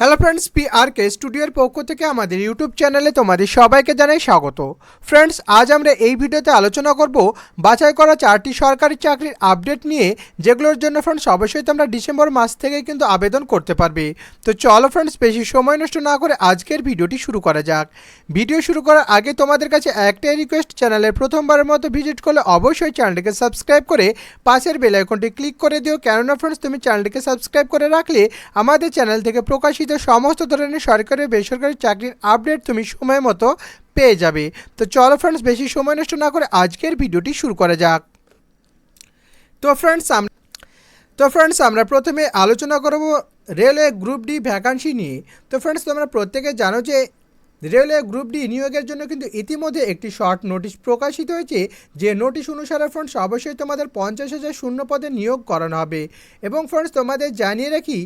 Hello friends P R K স্টুডিওর পক্ষ থেকে আমাদের ইউটিউব চ্যানেলে তোমাদের সবাইকে জানাই স্বাগত। ফ্রেন্ডস আজ আমরা এই ভিডিওতে আলোচনা করব বাছাই করা চারটি সরকারি চাকরির আপডেট নিয়ে, যেগুলোর জন্য ফ্রেন্ডস অবশ্যই তোমরা ডিসেম্বর মাস থেকে কিন্তু আবেদন করতে পারবে। তো চলো ফ্রেন্ডস বেশি সময় নষ্ট না করে আজকের ভিডিওটি শুরু করা যাক। ভিডিও শুরু করার আগে তোমাদের কাছে একটাই রিকোয়েস্ট চ্যানেলের প্রথমবারের মতো ভিজিট করলে অবশ্যই চ্যানেলটিকে সাবস্ক্রাইব করে পাশের বেল আইকনটি ক্লিক করে দিও। কেননা ফ্রেন্ডস তুমি চ্যানেলটিকে সাবস্ক্রাইব করে রাখলে আমাদের চ্যানেল থেকে প্রকাশিত সমস্ত ধরনের সরকারি বেসরকারি চাকরির আপডেট তুমি সময় মতো পেয়ে যাবে। তো চলো ফ্রেন্ডস বেশি সময় নষ্ট না করে আজকের ভিডিওটি শুরু করা যাক। তো ফ্রেন্ডস আমরা তো ফ্রেন্ডস আমরা প্রথমে আলোচনা করব রেলওয়ে গ্রুপ ডি ভ্যাকান্সি নিয়ে। তো ফ্রেন্ডস তোমরা প্রত্যেকে জানো যে রেলওয়ে গ্রুপ ডি নিয়োগের জন্য কিন্তু ইতিমধ্যে একটি শর্ট নোটিশ প্রকাশিত হয়েছে, যে নোটিশ অনুসারে ফ্রেন্ডস অবশ্যই তোমাদের পঞ্চাশ হাজার শূন্য পদে নিয়োগ করানো হবে। এবং ফ্রেন্ডস তোমাদের জানিয়ে রাখি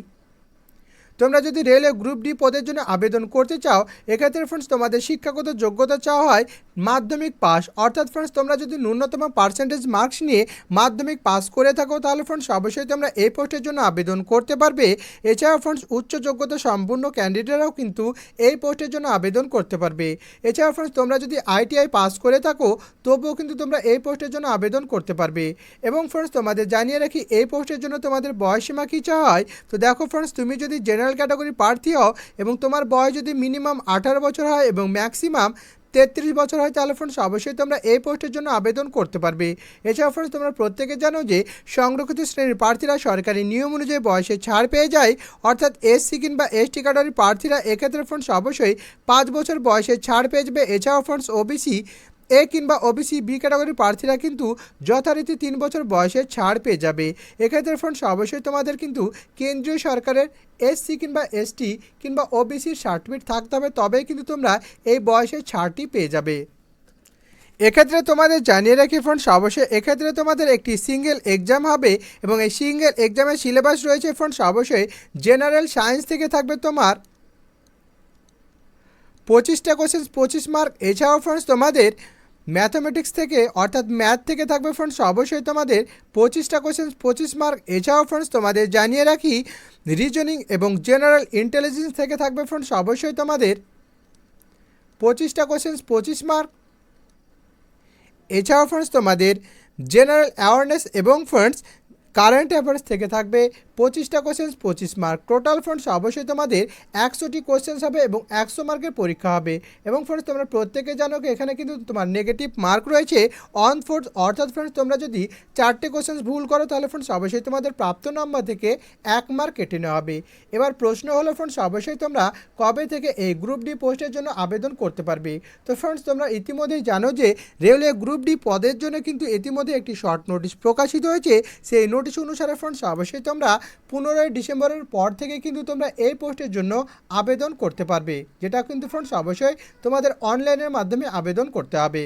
তোমরা যদি রেলে গ্রুপ ডি পদের জন্য আবেদন করতে চাও, এক্ষেত্রে ফ্রেন্ডস তোমাদের শিক্ষাগত যোগ্যতা চাওয়া হয় মাধ্যমিক পাস। অর্থাৎ ফ্রেন্ডস তোমরা যদি ন্যূনতম পার্সেন্টেজ মার্কস নিয়ে মাধ্যমিক পাস করে থাকো, তাহলে ফ্রেন্ডস অবশ্যই তোমরা এই পোস্টের জন্য আবেদন করতে পারবে। এছাড়াও ফ্রেন্ডস উচ্চ যোগ্যতা সম্পূর্ণ ক্যান্ডিডেটরাও কিন্তু এই পোস্টের জন্য আবেদন করতে পারবে। এছাড়াও ফ্রেন্ডস তোমরা যদি আইটিআই পাস করে থাকো, তবুও কিন্তু তোমরা এই পোস্টের জন্য আবেদন করতে পারবে। এবং ফ্রেন্ডস তোমাদের জানিয়ে রাখি, এই পোস্টের জন্য তোমাদের বয়সীমা কী চাওয়া হয়? তো দেখো ফ্রেন্ডস তুমি যদি জেনারেল ক্যাটাগরি প্রার্থী হও এবং তোমার বয়স যদি মিনিমাম আঠারো বছর হয় এবং ম্যাক্সিমাম তেত্রিশ বছর হয় তাহলে ফ্রেন্ডস অবশ্যই তোমরা এই পোস্টের জন্য আবেদন করতে পারবে। এছাড়া ফ্রেন্ডস তোমরা প্রত্যেকে জানো যে সংরক্ষিত শ্রেণির প্রার্থীরা সরকারি নিয়ম অনুযায়ী বয়সে ছাড় পেয়ে যায়, অর্থাৎ এসসি কিংবা এসটি ক্যাটাগরির প্রার্থীরা এক্ষেত্রে ফ্রেন্ডস অবশ্যই পাঁচ বছর বয়সে ছাড় পেয়ে যাবে। এছাড়াও ফ্রেন্ডস ওবিসি এ কিংবা ওবিসি বি ক্যাটাগরির প্রার্থীরা কিন্তু যথারীতি তিন বছর বয়সে ছাড় পেয়ে যাবে। এক্ষেত্রে ফ্রেন্ডস অবশ্যই তোমাদের কিন্তু কেন্দ্রীয় সরকারের এসসি কিংবা এসটি কিংবা ওবিসির সার্টিফিকেট থাকতে হবে, তবেই কিন্তু তোমরা এই বয়সের ছাড়টি পেয়ে যাবে। এক্ষেত্রে তোমাদের জানিয়ে রাখি ফ্রেন্ডস অবশ্যই এক্ষেত্রে তোমাদের একটি সিঙ্গেল এক্সাম হবে এবং এই সিঙ্গেল এক্সামের সিলেবাস রয়েছে ফ্রেন্ডস অবশ্যই জেনারেল সায়েন্স থেকে থাকবে তোমার। পঁচিশটা কোশ্চেন পঁচিশ মার্ক এছাড়াও ফ্রেন্ডস তোমাদের ম্যাথামেটিক্স থেকে, অর্থাৎ ম্যাথ থেকে থাকবে ফ্রেন্ডস অবশ্যই তোমাদের পঁচিশটা কোশ্চেন পঁচিশ মার্ক এছাড়াও ফ্রেন্ডস তোমাদের জানিয়ে রাখি রিজনিং এবং জেনারেল ইন্টেলিজেন্স থেকে থাকবে ফ্রেন্ডস অবশ্যই তোমাদের পঁচিশটা কোশ্চেন পঁচিশ মার্ক এছাড়াও ফ্রেন্ডস তোমাদের জেনারেল অ্যাওয়ারনেস এবং ফ্রেন্ডস কারেন্ট অ্যাফেয়ার্স থেকে থাকবে পঁচিশটা কোশ্চেন্স পঁচিশ মার্ক টোটাল ফ্রেন্ডস অবশ্যই তোমাদের একশোটি কোশ্চেন্স হবে এবং একশো মার্কের পরীক্ষা হবে। এবং ফ্রেন্ডস তোমরা প্রত্যেকে জানো এখানে কিন্তু তোমার নেগেটিভ মার্ক রয়েছে অন ফোর্থ অর্থাৎ ফ্রেন্ডস তোমরা যদি চারটে কোশ্চেন্স ভুল করো, তাহলে ফ্রেন্ডস অবশ্যই তোমাদের প্রাপ্ত নম্বর থেকে এক মার্ক কেটে নেওয়া হবে। এবার প্রশ্ন হলো ফ্রেন্ডস অবশ্যই তোমরা কবে থেকে এই গ্রুপ ডি পোস্টের জন্য আবেদন করতে পারবে? তো ফ্রেন্ডস তোমরা ইতিমধ্যেই জানো যে রেলওয়ে গ্রুপ ডি পদের জন্য কিন্তু ইতিমধ্যে একটি শর্ট নোটিশ প্রকাশিত হয়েছে। সেই নোটিশ অনুসারে ফ্রেন্ডস অবশ্যই তোমরা পনেরোই ডিসেম্বরের পর থেকে কিন্তু তোমরা এই পোস্টের জন্য আবেদন করতে পারবে। যেটা কিন্তু ফ্রেন্ডস অবশ্যই তোমাদের অনলাইনের মাধ্যমে আবেদন করতে হবে।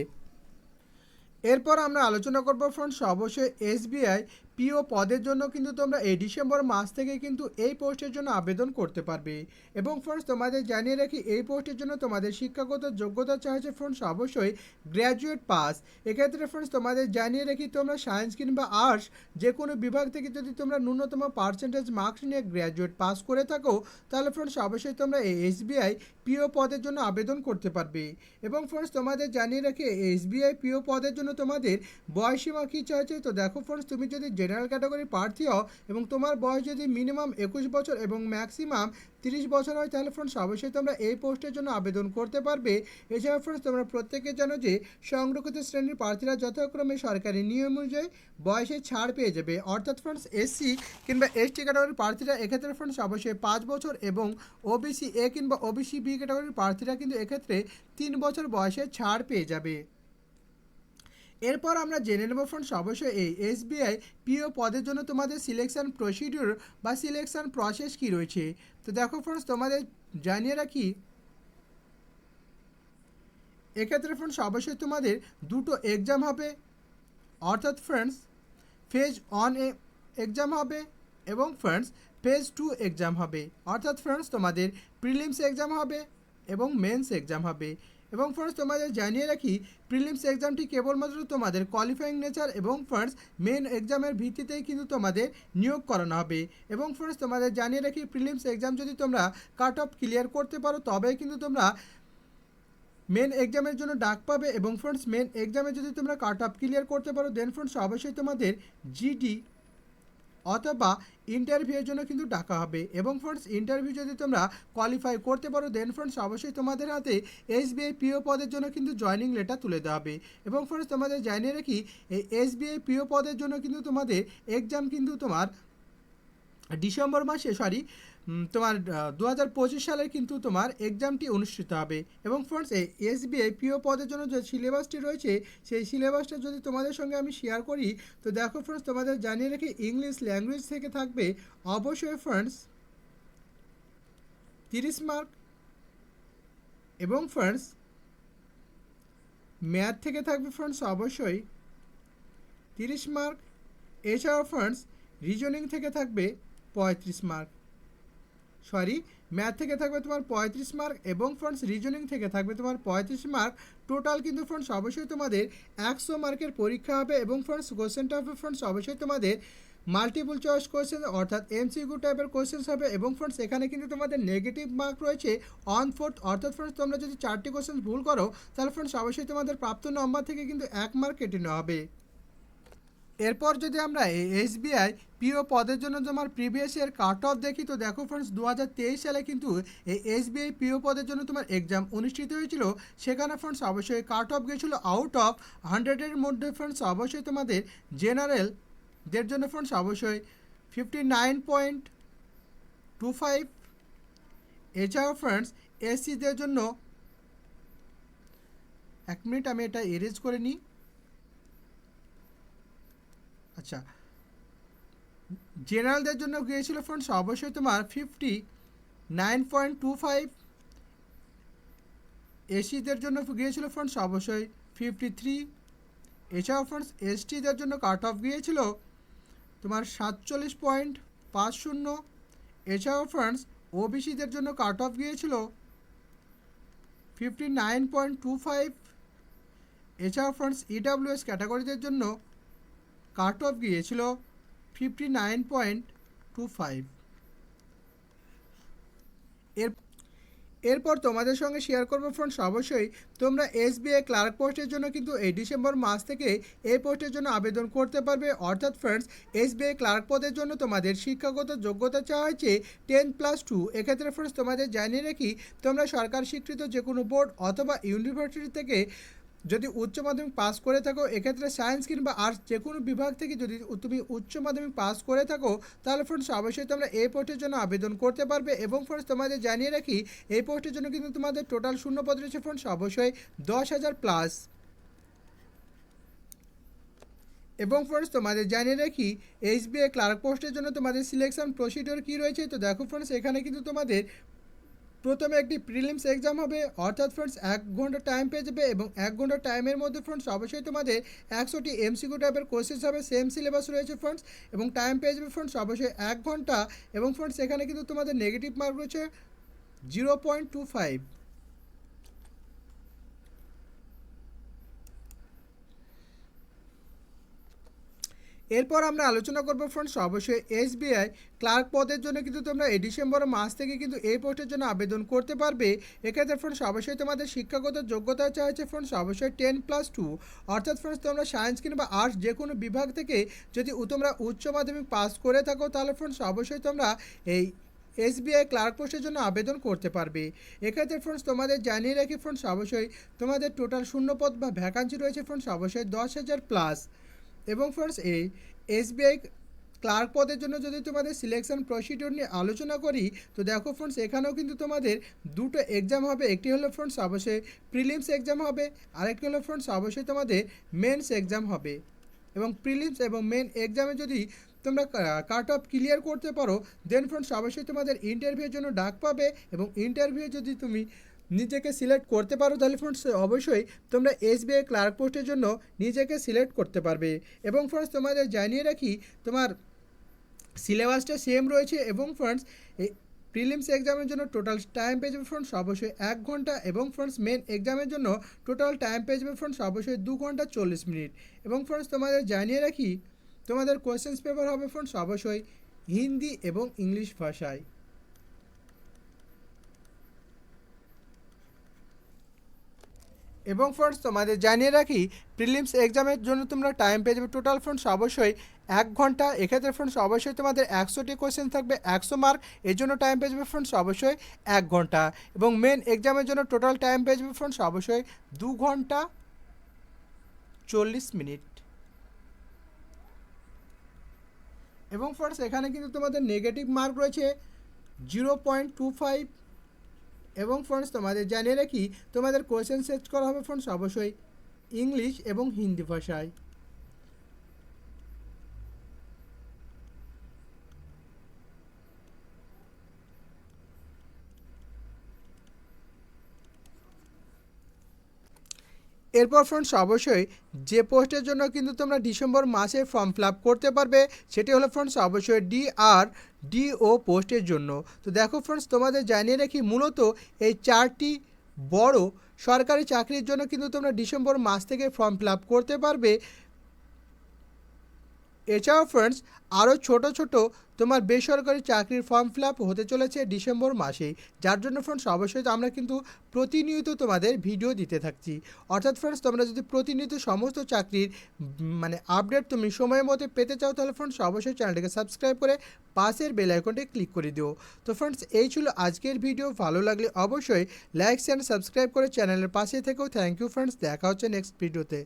এরপর আমরা আলোচনা করব ফ্রেন্ডস অবশ্যই এসবিআই পিও পদের জন্য কিন্তু তোমরা এই ডিসেম্বর মাস থেকে কিন্তু এই পোস্টের জন্য আবেদন করতে পারবে। এবং ফ্রেন্ডস তোমাদের জানিয়ে রাখি, এই পোস্টের জন্য তোমাদের শিক্ষাগত যোগ্যতা চাইছে ফ্রেন্ডস অবশ্যই গ্র্যাজুয়েট পাস এক্ষেত্রে ফ্রেন্ডস তোমাদের জানিয়ে রাখি, তোমরা সায়েন্স কিংবা আর্টস যে কোনো বিভাগ থেকে যদি তোমরা ন্যূনতম পার্সেন্টেজ মার্কস নিয়ে গ্র্যাজুয়েট পাস করে থাকো, তাহলে ফ্রেন্ডস অবশ্যই তোমরা এই এসবিআই পিও পদের জন্য আবেদন করতে পারবে। এবং ফ্রেন্ডস তোমাদের জানিয়ে রাখি এসবিআই পিও পদের জন্য তোমাদের বয়সীমা কী চাইছে? তো দেখো ফ্রেন্ডস তুমি যদি জেনারেল ক্যাটাগরি প্রার্থী হও এবং তোমার বয়স যদি মিনিমাম একুশ বছর এবং ম্যাক্সিমাম তিরিশ বছর হয়, তাহলে ফ্রেন্ডস অবশ্যই তোমরা এই পোস্টের জন্য আবেদন করতে পারবে। এছাড়া ফ্রেন্ডস তোমরা প্রত্যেকে জানো যে সংরক্ষিত শ্রেণির প্রার্থীরা যথাক্রমে সরকারি নিয়ম অনুযায়ী বয়সে ছাড় পেয়ে যাবে। অর্থাৎ ফ্রেন্ডস এসসি কিংবা এসটি ক্যাটাগরির প্রার্থীরা এক্ষেত্রে ফ্রেন্ডস অবশ্যই পাঁচ বছর এবং ওবিসি এ কিংবা ওবিসি বি ক্যাটাগরির প্রার্থীরা কিন্তু এক্ষেত্রে তিন বছর বয়সে ছাড় পেয়ে যাবে। এরপর আমরা জেনে নেব ফ্রেন্ডস অবশ্যই এই এসবিআই পিও পদের জন্য তোমাদের সিলেকশন প্রসিডিউর বা সিলেকশন প্রসেস কি রয়েছে। তো দেখো ফ্রেন্ডস তোমাদের জানিয়ে রাখি, এক্ষেত্রে ফ্রেন্ডস অবশ্যই তোমাদের দুটো এক্সাম হবে। অর্থাৎ ফ্রেন্ডস ফেজ ওয়ান এক্সাম হবে এবং ফ্রেন্ডস ফেজ টু এক্সাম হবে। অর্থাৎ ফ্রেন্ডস তোমাদের প্রিলিমস এক্সাম হবে এবং মেন্স এক্সাম হবে। এবং ফ্রেন্ডস তোমাদের জানিয়ে রাখি প্রিলিমস এক্সামটি কেবলমাত্র তোমাদের কোয়ালিফাইং নেচার এবং ফ্রেন্ডস মেন এক্সামের ভিত্তিতেই কিন্তু তোমাদের নিয়োগ করানো হবে। এবং ফ্রেন্ডস তোমাদের জানিয়ে রাখি প্রিলিমস এক্সাম যদি তোমরা কাট অফ ক্লিয়ার করতে পারো, তবেই কিন্তু তোমরা মেন এক্সামের জন্য ডাক পাবে এবং ফ্রেন্ডস মেন এক্সামে যদি তোমরা কাট অফ ক্লিয়ার করতে পারো দেন ফ্রেন্ডস অবশ্যই তোমাদের জিডি অথবা ইন্টারভিউয়ের জন্য কিন্তু ডাকা হবে। এবং ফ্রেন্ডস ইন্টারভিউ যদি তোমরা কোয়ালিফাই করতে পারো দেন ফ্রেন্ডস অবশ্যই তোমাদের হাতে এসবিআই পিও পদের জন্য কিন্তু জয়নিং লেটার তুলে দেওয়া হবে। এবং ফ্রেন্ডস তোমাদের জানিয়ে রাখি, এই এসবিআই পিও পদের জন্য কিন্তু তোমাদের এক্সাম কিন্তু তোমার ডিসেম্বর মাসে সরি তোমার দু হাজার পঁচিশ সালের কিন্তু তোমার এক্সামটি অনুষ্ঠিত হবে। এবং ফ্রেন্ডস এই এসবিআই পিও পদের জন্য যে সিলেবাসটি রয়েছে, সেই সিলেবাসটা যদি তোমাদের সঙ্গে আমি শেয়ার করি, তো দেখো ফ্রেন্ডস তোমাদের জানিয়ে রেখে ইংলিশ ল্যাঙ্গুয়েজ থেকে থাকবে। অবশ্যই ফ্রেন্ডস তিরিশ মার্ক এবং ফ্রেন্ডস ম্যাথ থেকে থাকবে ফ্রেন্ডস অবশ্যই তিরিশ মার্ক এছাড়াও ফ্রেন্ডস রিজনিং থেকে থাকবে পঁয়ত্রিশ মার্ক সরি, ম্যাথ থেকে থাকবে তোমার পঁয়ত্রিশ মার্ক এবং ফ্রেন্ডস রিজনিং থেকে থাকবে তোমার পঁয়ত্রিশ মার্ক টোটাল কিন্তু ফ্রেন্ডস অবশ্যই তোমাদের একশো মার্কের পরীক্ষা হবে এবং ফ্রেন্ডস কোশ্চেনটা হবে ফ্রেন্ডস অবশ্যই তোমাদের মাল্টিপল চয়েস কোয়েশ্চেন অর্থাৎ এমসিকিউ টাইপের কোয়েশ্চেন্স হবে এবং ফ্রেন্ডস এখানে কিন্তু তোমাদের নেগেটিভ মার্ক রয়েছে অন ফোর্থ অর্থাৎ ফ্রেন্ডস তোমরা যদি চারটি কোয়েশ্চেন ভুল করো, তাহলে ফ্রেন্ডস অবশ্যই তোমাদের প্রাপ্ত নম্বর থেকে কিন্তু এক মার্ক কেটে নেওয়া হবে। এরপর যদি আমরা এই এসবিআই পিও পদের জন্য তোমার প্রিভিয়াস ইয়ার কাট অফ দেখি, তো দেখো ফ্রেন্ডস দু হাজার তেইশ সালে কিন্তু এই এস এসবিআই পিও পদের জন্য তোমার এক্সাম অনুষ্ঠিত হয়েছিল। সেখানে ফ্রেন্ডস অবশ্যই কাট অফ গিয়েছিল আউট অফ হান্ড্রেডের মধ্যে ফ্রেন্ডস অবশ্যই তোমাদের জেনারেল দের জন্য ফ্রেন্ডস অবশ্যই fifty nine point two five এছাড়াও ফ্রেন্ডস এসসিদের জন্য এক মিনিট আমি এটা এরেজ করে নিই। আচ্ছা। জেনারেলদের জন্য গিয়েছিল ফ্রেন্ডস অবশ্যই তোমার fifty nine point two five এসিদের জন্য গিয়েছিল ফ্রেন্ডস অবশ্যই ফিফটি থ্রি এছাড়াও ফ্রেন্ডস এসটিদের জন্য কাট অফ গিয়েছিল তোমার সাতচল্লিশ পয়েন্ট পাঁচ শূন্য। এছাড়াও ফ্রেন্ডস ওবিসিদের জন্য কাট অফ গিয়েছিল fifty nine point two five এছাড়াও ফ্রেন্ডস ইডাব্লিউএস ক্যাটাগরিদের জন্য কাট অফ গিয়েছিল fifty nine point two five এর, এরপর তোমাদের সঙ্গে শেয়ার করব ফ্রেন্ডস অবশ্যই তোমরা এসবিআই ক্লার্ক পোস্টের জন্য কিন্তু এই ডিসেম্বর মাস থেকে এই পোস্টের জন্য আবেদন করতে পারবে। অর্থাৎ ফ্রেন্ডস এসবিআই ক্লার্ক পদের জন্য তোমাদের শিক্ষাগত যোগ্যতা চাওয়া হয়েছে টেন প্লাস টু এক্ষেত্রে ফ্রেন্ডস তোমাদের জানিয়ে রাখি, তোমরা সরকার স্বীকৃত যে কোনো বোর্ড অথবা ইউনিভার্সিটি থেকে যদি উচ্চ মাধ্যমিক পাস করে থাকো, এক্ষেত্রে সায়েন্স কিংবা আর্টস যে কোনো বিভাগ থেকে যদি তুমি উচ্চ মাধ্যমিক পাস করে থাকো, তাহলে ফ্রেন্ডস অবশ্যই তোমরা এই পোস্টের জন্য আবেদন করতে পারবে এবং ফ্রেন্ডস তোমাদের জানিয়ে রাখি, এই পোস্টের জন্য কিন্তু তোমাদের টোটাল শূন্য পদ রয়েছে ফ্রেন্ডস অবশ্যই দশ হাজার প্লাস এবং ফ্রেন্ডস তোমাদের জানিয়ে রাখি এইচবিআই ক্লার্ক পোস্টের জন্য তোমাদের সিলেকশন প্রসিডিওর কী রয়েছে? তো দেখো ফ্রেন্ডস এখানে কিন্তু তোমাদের প্রথমে একটি প্রিলিমস এক্সাম হবে, অর্থাৎ ফ্রেন্ডস এক ঘণ্টা টাইম পেয়ে যাবে এবং এক ঘণ্টা টাইমের মধ্যে ফ্রেন্ডস অবশ্যই তোমাদের একশোটি এমসিকিউ টাইপের কোশ্চেন্স হবে সেম সিলেবাস রয়েছে ফ্রেন্ডস এবং টাইম পেয়ে যাবে ফ্রেন্ডস অবশ্যই এক ঘণ্টা, এবং ফ্রেন্ডস এখানে কিন্তু তোমাদের নেগেটিভ মার্ক রয়েছে জিরো পয়েন্ট টু ফাইভ এরপর আমরা আলোচনা করব ফ্রেন্ডস অবশ্যই এসবিআই ক্লার্ক পদের জন্য কিন্তু তোমরা এই ডিসেম্বর মাস থেকে কিন্তু এই পোস্টের জন্য আবেদন করতে পারবে। এক্ষেত্রে ফ্রেন্ডস অবশ্যই তোমাদের শিক্ষাগত যোগ্যতা চাইছে ফ্রেন্ডস অবশ্যই টেন প্লাস টু অর্থাৎ ফ্রেন্ডস তোমরা সায়েন্স কিংবা আর্টস যে কোনো বিভাগ থেকে যদি তোমরা উচ্চ মাধ্যমিক পাস করে থাকো, তাহলে ফ্রেন্ডস অবশ্যই তোমরা এই এসবিআই ক্লার্ক পোস্টের জন্য আবেদন করতে পারবে। এক্ষেত্রে ফ্রেন্ডস তোমাদের জানিয়ে রাখি ফ্রেন্ডস অবশ্যই তোমাদের টোটাল শূন্যপদ বা ভ্যাকান্সি রয়েছে ফ্রেন্ডস অবশ্যই দশ হাজার প্লাস এবং ফ্রেন্ডস এই এসবিআই ক্লার্ক পদের জন্য যদি তোমাদের সিলেকশন প্রসিডিওর নিয়ে আলোচনা করি, তো দেখো ফ্রেন্ডস এখানেও কিন্তু তোমাদের দুটো এক্সাম হবে। একটি হলো ফ্রেন্ডস অবশ্যই প্রিলিমস এক্সাম হবে, আরেকটি হলো ফ্রেন্ডস অবশ্যই তোমাদের মেন্স এক্সাম হবে। এবং প্রিলিমস এবং মেন এক্সামে যদি তোমরা কাট অফ ক্লিয়ার করতে পারো দেন ফ্রেন্ডস অবশ্যই তোমাদের ইন্টারভিউর জন্য ডাক পাবে এবং ইন্টারভিউ যদি তুমি নিজেকে সিলেক্ট করতে পারো তাহলে ফ্রেন্ডস অবশ্যই তোমরা এসবিআই ক্লার্ক পোস্টের জন্য নিজেকে সিলেক্ট করতে পারবে। এবং ফ্রেন্ডস তোমাদের জানিয়ে রাখি, তোমার সিলেবাসটা সেম রয়েছে এবং ফ্রেন্ডস প্রিলিমস এক্সামের জন্য টোটাল টাইম পেয়ে যাবে ফ্রেন্ডস অবশ্যই এক ঘণ্টা এবং ফ্রেন্ডস মেন এক্সামের জন্য টোটাল টাইম পেয়ে যাবে ফ্রেন্ডস অবশ্যই দু ঘণ্টা চল্লিশ মিনিট। এবং ফ্রেন্ডস তোমাদের জানিয়ে রাখি, তোমাদের কোয়েশ্চেন্স পেপার হবে ফ্রেন্ডস অবশ্যই হিন্দি এবং ইংলিশ ভাষায়। এবং ফ্রেন্ডস তোমাদের জানিয়ে রাখি প্রিলিমস এক্সামের জন্য তোমরা টাইম পেয়ে যাবে টোটাল ফ্রেন্ডস অবশ্যই এক ঘণ্টা। এক্ষেত্রে ফ্রেন্ডস অবশ্যই তোমাদের একশোটি কোয়েশ্চেন থাকবে, একশো মার্ক এর জন্য টাইম পেয়ে যাবে ফ্রেন্ডস অবশ্যই এক ঘণ্টা। এবং মেন এক্সামের জন্য টোটাল টাইম পেয়ে যাবে ফ্রেন্ডস অবশ্যই দু ঘণ্টা চল্লিশ মিনিট এবং ফ্রেন্ডস এখানে কিন্তু তোমাদের নেগেটিভ মার্ক রয়েছে জিরো পয়েন্ট টু ফাইভ এবং ফ্রেন্ডস, তোমাদের জানিয়ে রাখি, তোমাদের কোয়েশ্চেন সেট করা হবে ফ্রেন্ডস, অবশ্যই ইংলিশ এবং হিন্দি ভাষায়। এরপর ফ্রেন্ডস অবশ্যই যে পোস্টের জন্য কিন্তু তোমরা ডিসেম্বর মাসে ফর্ম ফিল করতে পারবে, সেটি হলো ফ্রেন্ডস অবশ্যই ডি আর ডিও পোস্টের জন্য। তো দেখো ফ্রেন্ডস তোমাদের জানিয়ে রাখি মূলত এই চারটি বড় সরকারি চাকরির জন্য কিন্তু তোমরা ডিসেম্বর মাস থেকে ফর্ম ফিল করতে পারবে। এছাড়াও ফ্রেন্ডস আরও ছোট ছোট তোমার বেসরকারি চাকরির ফর্ম ফিল হতে চলেছে ডিসেম্বর মাসেই। যার জন্য ফ্রেন্ডস অবশ্যই আমরা কিন্তু প্রতিনিয়ত তোমাদের ভিডিও দিতে থাকছি। অর্থাৎ ফ্রেন্ডস তোমরা যদি প্রতিনিয়ত সমস্ত চাকরির মানে আপডেট তুমি সময় মতো পেতে চাও, তাহলে ফ্রেন্ডস অবশ্যই চ্যানেলটিকে সাবস্ক্রাইব করে পাশের বেল আইকনটি ক্লিক করে দিও। তো ফ্রেন্ডস এই ছিল আজকের ভিডিও ভালো লাগলে অবশ্যই লাইক অ্যান্ড সাবস্ক্রাইব করে চ্যানেলের পাশে থেকেও। থ্যাংক ইউ ফ্রেন্ডস দেখা হচ্ছে নেক্সট ভিডিওতে